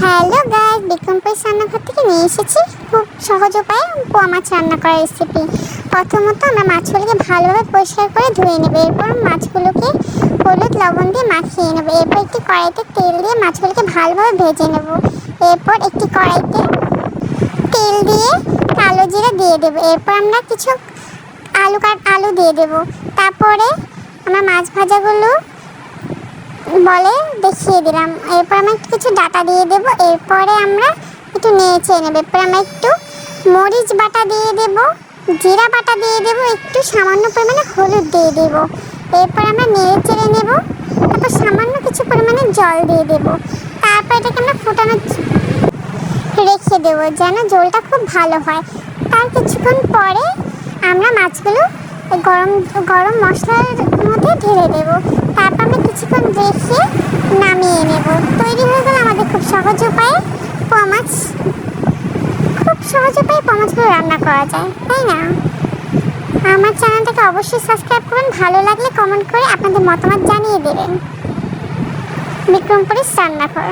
Hello guys Bikrampur রান্নাঘর থেকে নিয়ে এসেছি। খুব সহজ উপায়ে পোয়া মাছ রান্না করার রেসিপি প্রথমত আমরা মাছগুলোকে ভালোভাবে পরিষ্কার করে ধুয়ে নেব। এরপর মাছগুলোকে হলুদ লবণ দিয়ে মাখিয়ে নেব। এরপর একটি কড়াইতে তেল দিয়ে মাছগুলোকে ভালোভাবে ভেজে নেব। এরপর একটি কড়াইতে তেল দিয়ে কালো জিরা দিয়ে দেবো। এরপর আমরা কিছু আলু কাট আলু দিয়ে দেবো। তারপরে আমরা মাছ ভাজাগুলো বলে দেখিয়ে দিলাম। এরপর আমরা কিছু ডাটা দিয়ে দেব। এরপরে আমরা একটু নেড়ে নেব। এরপর আমরা একটু মরিচ বাটা দিয়ে দেব, জিরা বাটা দিয়ে দেব, একটু সামান্য পরিমাণে হলুদ দিয়ে দেব। এরপর আমরা নেড়ে চেড়ে নেব, তারপর সামান্য কিছু পরিমাণে জল দিয়ে দেব। তারপর এটাকে আমরা ফুটানো রেখে দেবো, যেন জলটা খুব ভালো হয়। তার কিছুক্ষণ পরে আমরা মাছগুলো গরম গরম মশলার মধ্যে ঢেলে দেবো। রেখে নামিয়ে নেব। তৈরি হয়ে গেল আমাদের খুব সহজ উপায়ে পোয়া মাছ খুব সহজ উপায়ে পোয়া মাছগুলো রান্না করা যায়, তাই না? আমার চ্যানেলটাকে অবশ্যই সাবস্ক্রাইব করুন, ভালো লাগলে কমেন্ট করে আপনাদের মতামত জানিয়ে দেবেন। বিক্রমপুরের রান্নাঘর।